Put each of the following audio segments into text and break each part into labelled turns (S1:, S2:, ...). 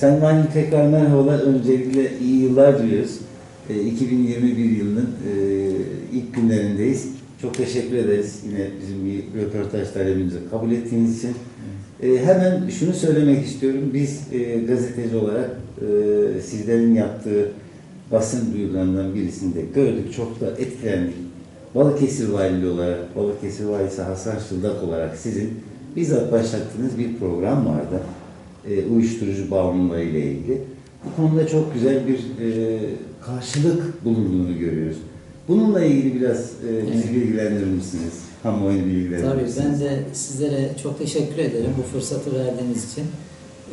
S1: Sayın Valim tekrar merhabalar. Öncelikle iyi yıllar diliyoruz. E, 2021 yılının e, ilk günlerindeyiz. Çok teşekkür ederiz yine bizim bir röportaj talebimizi kabul ettiğiniz için. E, hemen şunu söylemek istiyorum. Biz e, gazeteci olarak e, sizlerin yaptığı basın duyurularından birisini de gördük. Çok da etkilendik. Balıkesir Valiliği olarak, Balıkesir Valisi Hasan Şıldak olarak sizin bizzat başlattığınız bir program vardı. E, uyuşturucu bağımlılığı ile ilgili. Bu konuda çok güzel bir e, karşılık bulunduğunu görüyoruz. Bununla ilgili biraz e, bizi bilgilendirir misiniz? Kamuoyunu bilgilendirir
S2: Tabii
S1: misiniz?
S2: ben de sizlere çok teşekkür ederim bu fırsatı verdiğiniz için.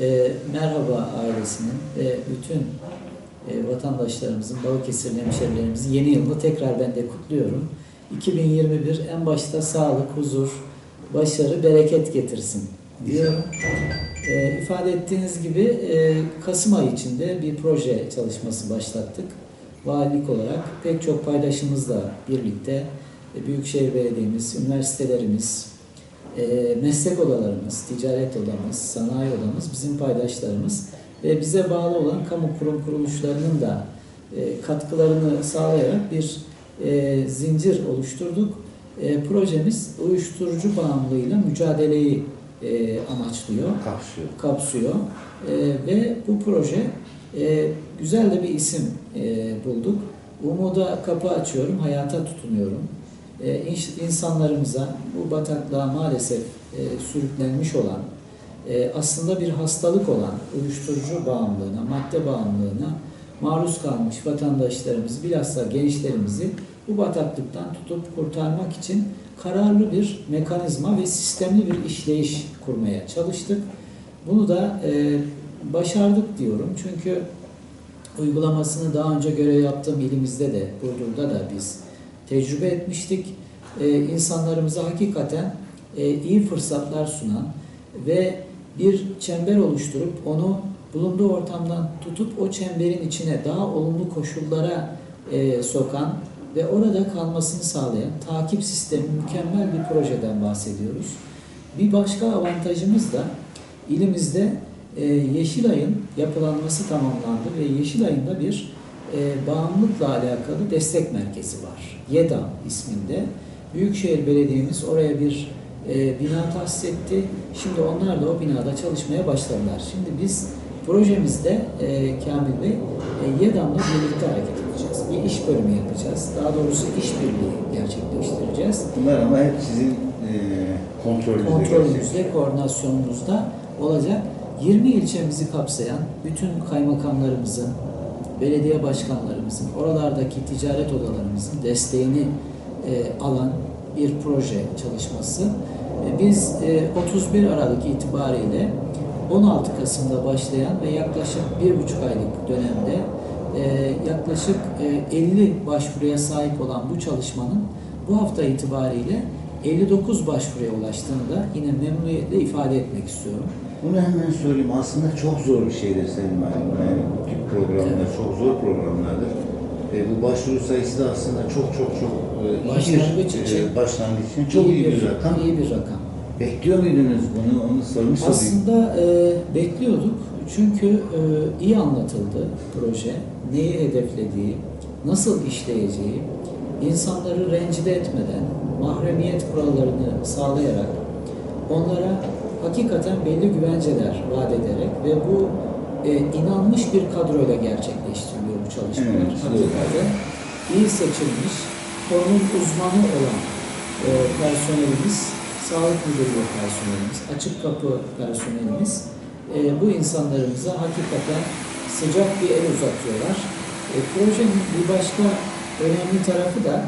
S2: Ee, merhaba ailesinin ve bütün e, vatandaşlarımızın, Balıkesirli hemşerilerimizin yeni yılını tekrar ben de kutluyorum. 2021 en başta sağlık, huzur, başarı, bereket getirsin diyorum. Ee, ifade ettiğiniz gibi e, Kasım ayı içinde bir proje çalışması başlattık. Valilik olarak pek çok paydaşımızla birlikte e, Büyükşehir Belediye'miz, üniversitelerimiz, e, meslek odalarımız, ticaret odamız, sanayi odamız bizim paydaşlarımız ve bize bağlı olan kamu kurum kuruluşlarının da e, katkılarını sağlayarak bir e, zincir oluşturduk. E, projemiz uyuşturucu bağımlılığıyla mücadeleyi e, amaçlıyor
S1: Kapsıyor.
S2: kapsıyor Ee, ve bu proje e, güzel de bir isim e, bulduk. Umuda kapı açıyorum, hayata tutunuyorum. E, insanlarımıza bu bataklığa maalesef e, sürüklenmiş olan, e, aslında bir hastalık olan uyuşturucu bağımlılığına, madde bağımlılığına maruz kalmış vatandaşlarımızı, bilhassa gençlerimizi bu bataklıktan tutup kurtarmak için kararlı bir mekanizma ve sistemli bir işleyiş kurmaya çalıştık. Bunu da e, başardık diyorum. Çünkü uygulamasını daha önce görev yaptığım ilimizde de, Burdur'da da biz tecrübe etmiştik. E, insanlarımıza hakikaten e, iyi fırsatlar sunan ve bir çember oluşturup onu bulunduğu ortamdan tutup o çemberin içine daha olumlu koşullara e, sokan ve orada kalmasını sağlayan takip sistemi mükemmel bir projeden bahsediyoruz. Bir başka avantajımız da ilimizde e, Yeşilay'ın yapılanması tamamlandı ve Yeşilay'ın bir e, bağımlılıkla alakalı destek merkezi var. YEDA isminde. Büyükşehir Belediye'miz oraya bir e, bina tahsis etti. Şimdi onlar da o binada çalışmaya başladılar. Şimdi biz projemizde e, Kamil Bey e, YEDAM'la birlikte hareket edeceğiz. Bir iş bölümü yapacağız. Daha doğrusu işbirliği gerçekleştireceğiz.
S1: Bunlar ama hep sizin e, kontrolünüzde gerçekleşiyor.
S2: kontrolümüzde, koordinasyonumuzda olacak. 20 ilçemizi kapsayan bütün kaymakamlarımızın, belediye başkanlarımızın, oralardaki ticaret odalarımızın desteğini e, alan bir proje çalışması. E, biz e, 31 Aralık itibariyle 16 Kasım'da başlayan ve yaklaşık bir buçuk aylık dönemde yaklaşık e, 50 başvuruya sahip olan bu çalışmanın bu hafta itibariyle 59 başvuruya ulaştığını da yine memnuniyetle ifade etmek istiyorum.
S1: Bunu hemen söyleyeyim. Aslında çok zor bir şeydir Sayın Valim. Yani bu tip programlar çok zor programlardır. E, bu başvuru sayısı da aslında çok çok çok e, iyi
S2: Başlangıç için-
S1: e, başlangıç için çok iyi, bir, rakam.
S2: iyi bir rakam.
S1: Bekliyor muydunuz bunu? Onu sormuş.
S2: Aslında e, bekliyorduk çünkü e, iyi anlatıldı proje, neyi hedeflediği, nasıl işleyeceği, insanları rencide etmeden, mahremiyet kurallarını sağlayarak onlara hakikaten belli güvenceler vaat ederek ve bu e, inanmış bir kadroyla gerçekleştiriliyor bu çalışmalar.
S1: Evet,
S2: Hakikaten iyi seçilmiş, konunun uzmanı olan e, personelimiz, sağlık müdürlüğü personelimiz, açık kapı personelimiz e, bu insanlarımıza hakikaten sıcak bir el uzatıyorlar. E, projenin bir başka önemli tarafı da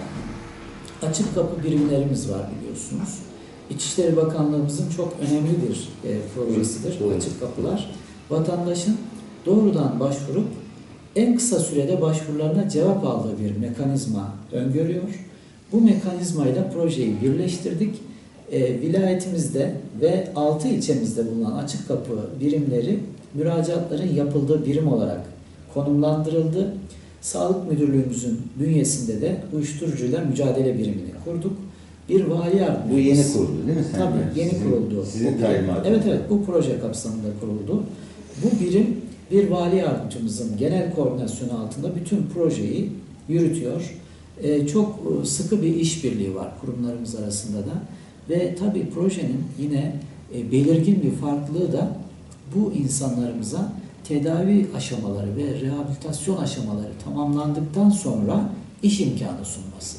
S2: açık kapı birimlerimiz var biliyorsunuz. İçişleri Bakanlığımızın çok önemli bir e, projesidir
S1: Doğru.
S2: açık kapılar. Vatandaşın doğrudan başvurup en kısa sürede başvurularına cevap aldığı bir mekanizma öngörüyor. Bu mekanizmayla projeyi birleştirdik. E, vilayetimizde ve 6 ilçemizde bulunan açık kapı birimleri müracaatların yapıldığı birim olarak konumlandırıldı. Sağlık Müdürlüğümüzün bünyesinde de uyuşturucuyla mücadele birimini kurduk. Bir vali yardımcımız.
S1: Bu yeni kuruldu değil mi Sayın
S2: Tabii
S1: Valim?
S2: yeni
S1: Sizin-
S2: kuruldu.
S1: Sizin talimatınız.
S2: Evet evet bu proje kapsamında kuruldu. Bu birim bir vali yardımcımızın genel koordinasyonu altında bütün projeyi yürütüyor. E, çok e, sıkı bir işbirliği var kurumlarımız arasında da ve tabii projenin yine e, belirgin bir farklılığı da bu insanlarımıza tedavi aşamaları ve rehabilitasyon aşamaları tamamlandıktan sonra iş imkanı sunması.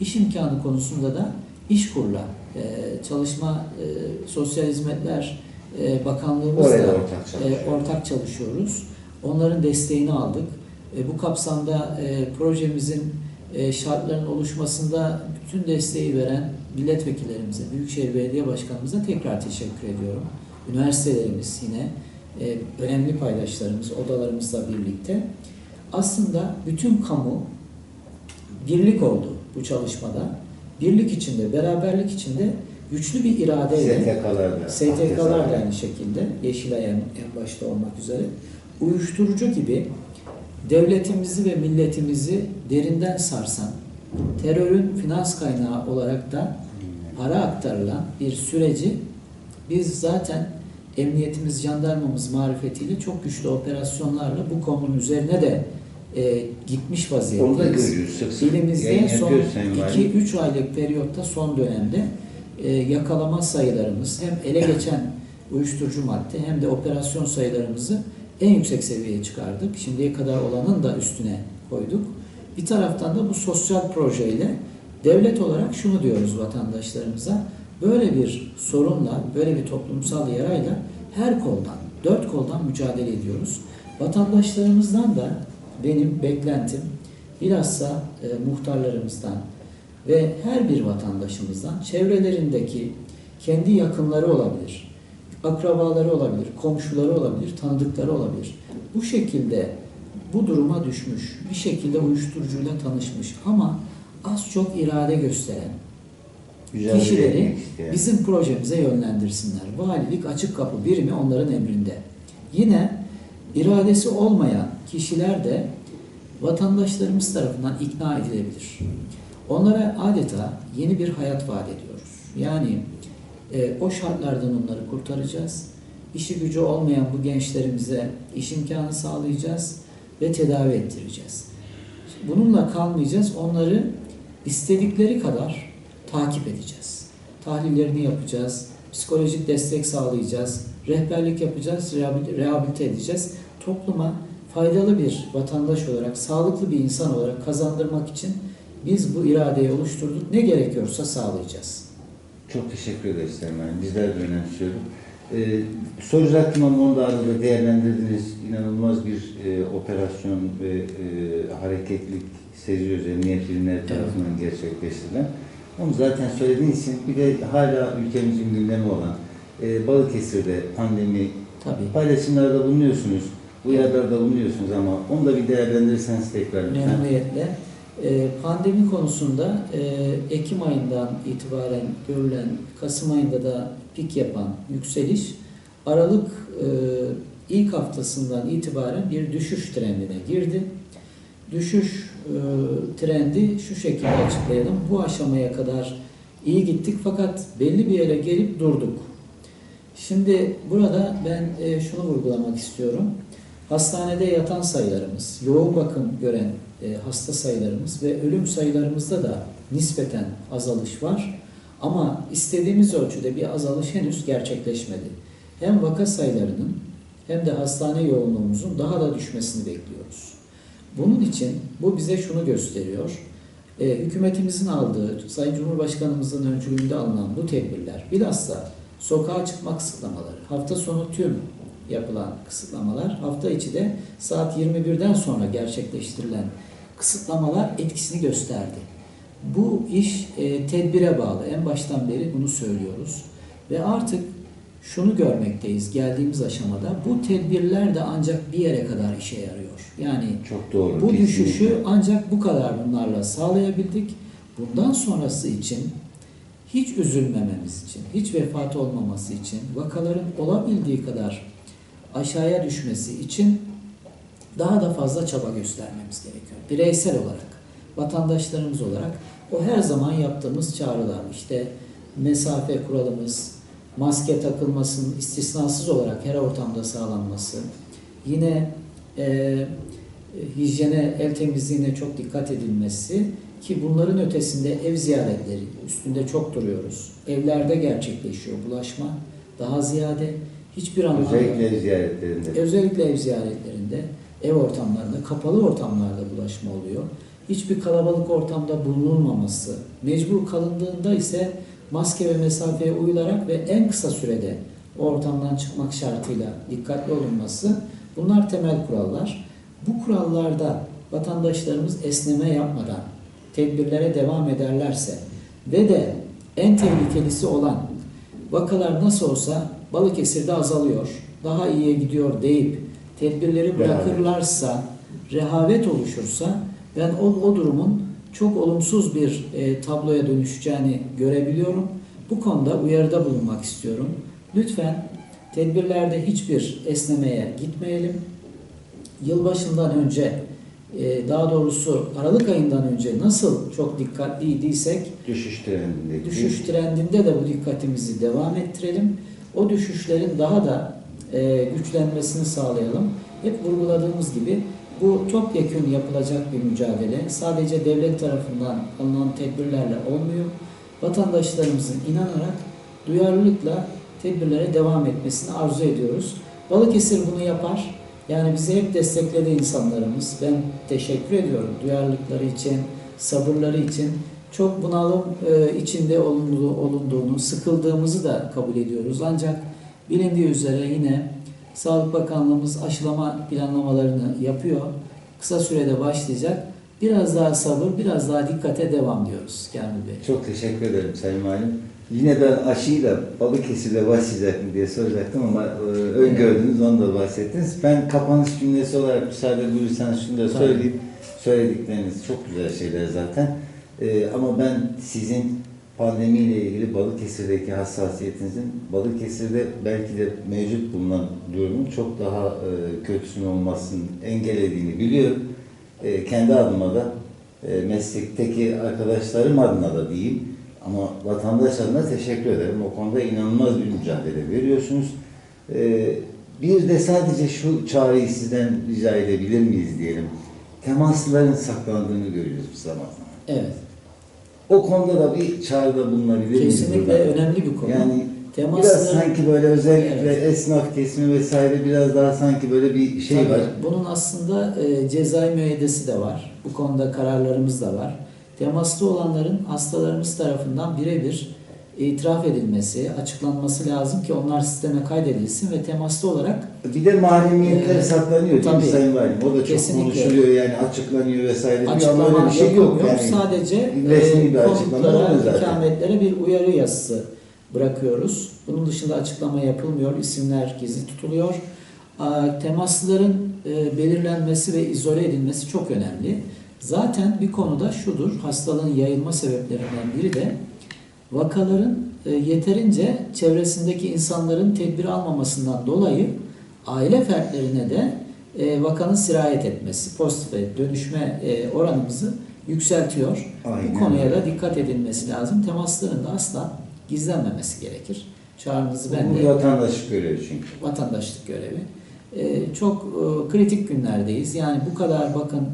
S2: İş imkanı konusunda da İşkur'la e, Çalışma e, Sosyal Hizmetler e, Bakanlığımızla
S1: ortak
S2: e, ortak çalışıyoruz. Onların desteğini aldık. E, bu kapsamda e, projemizin e, şartlarının oluşmasında bütün desteği veren milletvekillerimize, Büyükşehir Belediye Başkanımıza tekrar teşekkür ediyorum. Üniversitelerimiz yine e, önemli paydaşlarımız, odalarımızla birlikte. Aslında bütün kamu birlik oldu bu çalışmada. Birlik içinde, beraberlik içinde güçlü bir iradeyle. STK'lar da aynı şekilde, Yeşilay en, en başta olmak üzere, uyuşturucu gibi devletimizi ve milletimizi derinden sarsan, terörün finans kaynağı olarak da para aktarılan bir süreci biz zaten emniyetimiz, jandarmamız marifetiyle çok güçlü operasyonlarla bu konunun üzerine de e, gitmiş
S1: Onu da
S2: vaziyetteyiz.
S1: görüyoruz sık.
S2: Elimizde son
S1: yapıyoruz Sayın Valim.
S2: 2-3 aylık periyotta son dönemde e, yakalama sayılarımız hem ele geçen uyuşturucu madde hem de operasyon sayılarımızı en yüksek seviyeye çıkardık. Şimdiye kadar olanın da üstüne koyduk. Bir taraftan da bu sosyal projeyle devlet olarak şunu diyoruz vatandaşlarımıza. Böyle bir sorunla, böyle bir toplumsal yarayla her koldan, dört koldan mücadele ediyoruz. Vatandaşlarımızdan da benim beklentim bilhassa e, muhtarlarımızdan ve her bir vatandaşımızdan çevrelerindeki kendi yakınları olabilir, akrabaları olabilir, komşuları olabilir, tanıdıkları olabilir. Bu şekilde bu duruma düşmüş, bir şekilde uyuşturucuyla tanışmış ama az çok irade gösteren
S1: Mücadele
S2: kişileri bizim projemize yönlendirsinler. Valilik açık kapı birimi onların emrinde. Yine iradesi olmayan kişiler de vatandaşlarımız tarafından ikna edilebilir. Onlara adeta yeni bir hayat vaat ediyoruz. Yani e, o şartlardan onları kurtaracağız. İşi gücü olmayan bu gençlerimize iş imkanı sağlayacağız ve tedavi ettireceğiz. Bununla kalmayacağız. Onları istedikleri kadar takip edeceğiz. Tahlillerini yapacağız. Psikolojik destek sağlayacağız. Rehberlik yapacağız. rehabil- Rehabilite edeceğiz. Topluma faydalı bir vatandaş olarak, sağlıklı bir insan olarak kazandırmak için biz bu iradeyi oluşturduk. Ne gerekiyorsa sağlayacağız.
S1: Çok teşekkür ederiz Sayın. Bizler de önemsiyoruz. Ee, soracaktım ama onu da arada değerlendirdiniz. İnanılmaz bir e, operasyon ve e, hareketlik seziyoruz emniyet birimleri tarafından gerçekleştirilen. Onu zaten söylediğiniz için bir de hala ülkemizin gündemi olan e, Balıkesir'de pandemi
S2: Tabii.
S1: paylaşımlarda bulunuyorsunuz. Uyarılarda bulunuyorsunuz ama onu da bir değerlendirirseniz tekrar lütfen.
S2: Memnuniyetle. Ee, Pandemi konusunda e, Ekim ayından itibaren görülen, Kasım ayında da pik yapan yükseliş, Aralık e, ilk haftasından itibaren bir düşüş trendine girdi. Düşüş e, trendi şu şekilde açıklayalım. Bu aşamaya kadar iyi gittik fakat belli bir yere gelip durduk. Şimdi burada ben e, şunu vurgulamak istiyorum. Hastanede yatan sayılarımız, yoğun bakım gören e, hasta sayılarımız ve ölüm sayılarımızda da nispeten azalış var. Ama istediğimiz ölçüde bir azalış henüz gerçekleşmedi. Hem vaka sayılarının hem de hastane yoğunluğumuzun daha da düşmesini bekliyoruz. Bunun için bu bize şunu gösteriyor. E, hükümetimizin aldığı, Sayın Cumhurbaşkanımızın öncülüğünde alınan bu tedbirler, bilhassa sokağa çıkma kısıtlamaları, hafta sonu tüm yapılan kısıtlamalar, hafta içi de saat 21'den sonra gerçekleştirilen kısıtlamalar etkisini gösterdi. Bu iş e, tedbire bağlı. En baştan beri bunu söylüyoruz. Ve artık şunu görmekteyiz geldiğimiz aşamada. Bu tedbirler de ancak bir yere kadar işe yarıyor. Yani
S1: Çok doğru.
S2: bu
S1: kesinlikle.
S2: düşüşü ancak bu kadar bunlarla sağlayabildik. Bundan sonrası için hiç üzülmememiz için, hiç vefat olmaması için, vakaların olabildiği kadar aşağıya düşmesi için daha da fazla çaba göstermemiz gerekiyor. Bireysel olarak, vatandaşlarımız olarak o her zaman yaptığımız çağrılar, işte mesafe kuralımız, maske takılmasının istisnasız olarak her ortamda sağlanması, Yine e, hijyene, el temizliğine çok dikkat edilmesi ki bunların ötesinde ev ziyaretleri üstünde çok duruyoruz. Evlerde gerçekleşiyor bulaşma daha ziyade hiçbir anlamda
S1: Özellikle ziyaretlerinde.
S2: özellikle ev ziyaretlerinde, ev ortamlarında, kapalı ortamlarda bulaşma oluyor. Hiçbir kalabalık ortamda bulunulmaması, mecbur kalındığında ise maske ve mesafeye uyularak ve en kısa sürede o ortamdan çıkmak şartıyla dikkatli olunması bunlar temel kurallar. Bu kurallarda vatandaşlarımız esneme yapmadan tedbirlere devam ederlerse ve de en tehlikelisi olan vakalar nasıl olsa Balıkesir'de azalıyor, daha iyiye gidiyor deyip tedbirleri bırakırlarsa, rehavet oluşursa ben o, o durumun çok olumsuz bir e, tabloya dönüşeceğini görebiliyorum. Bu konuda uyarıda bulunmak istiyorum. Lütfen tedbirlerde hiçbir esnemeye gitmeyelim. Yılbaşından önce, e, daha doğrusu Aralık ayından önce nasıl çok dikkatliydiysek
S1: Düşüş trendindeki.
S2: düşüş trendinde de bu dikkatimizi devam ettirelim. O düşüşlerin daha da e, güçlenmesini sağlayalım. Hep vurguladığımız gibi bu topyekun yapılacak bir mücadele. Sadece devlet tarafından alınan tedbirlerle olmuyor. Vatandaşlarımızın inanarak, duyarlılıkla tedbirlere devam etmesini arzu ediyoruz. Balıkesir bunu yapar. Yani bizi hep destekledi insanlarımız. Ben teşekkür ediyorum duyarlılıkları için, sabırları için. Çok bunalım e, içinde olunduğu, olunduğunu, sıkıldığımızı da kabul ediyoruz. Ancak bilindiği üzere yine Sağlık Bakanlığımız aşılama planlamalarını yapıyor. Kısa sürede başlayacak. Biraz daha sabır, biraz daha dikkate devam diyoruz Kamil Bey.
S1: Çok teşekkür ederim Sayın Valim. Yine ben aşıyla Balıkesir'de başlayacak mı diye soracaktım ama e, öngördünüz, onu da bahsettiniz. Ben kapanış cümlesi olarak müsaade buyursanız şunu da
S2: Tabii.
S1: söyleyeyim. Söyledikleriniz çok güzel şeyler zaten. E, ama ben sizin pandemiyle ilgili Balıkesir'deki hassasiyetinizin Balıkesir'de belki de mevcut bulunan durumun çok daha e, kötüsünün olmasını engellediğini biliyorum. E, kendi adıma da e, meslekteki arkadaşlarım adına da diyeyim ama vatandaş adına teşekkür ederim. O konuda inanılmaz bir mücadele veriyorsunuz. E, bir de sadece şu çağrıyı sizden rica edebilir miyiz diyelim. Temaslıların saklandığını görüyoruz zaman zaman.
S2: Evet.
S1: O konuda da bir çağrıda bulunabilir?
S2: Kesinlikle
S1: burada?
S2: önemli bir konu.
S1: Yani
S2: Temasların-
S1: biraz sanki böyle özellikle
S2: Evet.
S1: esnaf kesimi vesaire biraz daha sanki böyle bir şey
S2: Tabii,
S1: var.
S2: Bunun aslında e, cezai müeyyidesi de var. Bu konuda kararlarımız da var. Temaslı olanların hastalarımız tarafından birebir itiraf edilmesi, açıklanması lazım ki onlar sisteme kaydedilsin ve temaslı olarak
S1: Bir de mahremiyetler
S2: Ee,
S1: saklanıyor değil
S2: tabii.
S1: mi Sayın Valim? O da çok
S2: Kesinlikle.
S1: konuşuluyor yani açıklanıyor vesaire.
S2: açıklama
S1: bir şey yok yani.
S2: Sadece
S1: resmi bir
S2: e, konutlara, ikametlere bir uyarı yazısı bırakıyoruz. Bunun dışında açıklama yapılmıyor. İsimler gizli tutuluyor. Aa, Temaslıların e, belirlenmesi ve izole edilmesi çok önemli. Zaten bir konuda şudur, hastalığın yayılma sebeplerinden biri de vakaların e, yeterince çevresindeki insanların tedbir almamasından dolayı aile fertlerine de e, vakanın sirayet etmesi, pozitife dönüşme e, oranımızı yükseltiyor.
S1: Aynen
S2: Bu konuya da dikkat edilmesi lazım. Temasların da asla gizlenmemesi gerekir. Çağrınızı ben
S1: Bu
S2: de
S1: vatandaşlık görevi çünkü.
S2: vatandaşlık görevi. Ee, çok e, kritik günlerdeyiz. Yani bu kadar bakın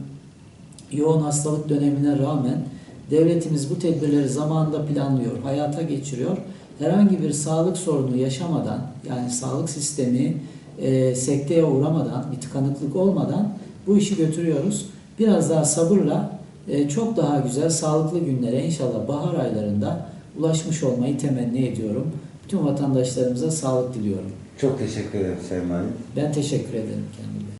S2: yoğun hastalık dönemine rağmen devletimiz bu tedbirleri zamanında planlıyor, hayata geçiriyor. Herhangi bir sağlık sorunu yaşamadan, yani sağlık sistemi e, sekteye uğramadan, bir tıkanıklık olmadan bu işi götürüyoruz. Biraz daha sabırla e, çok daha güzel, sağlıklı günlere inşallah bahar aylarında ulaşmış olmayı temenni ediyorum. Bütün vatandaşlarımıza sağlık diliyorum.
S1: Çok teşekkür ederim Sayın Valim.
S2: Ben teşekkür ederim kendime.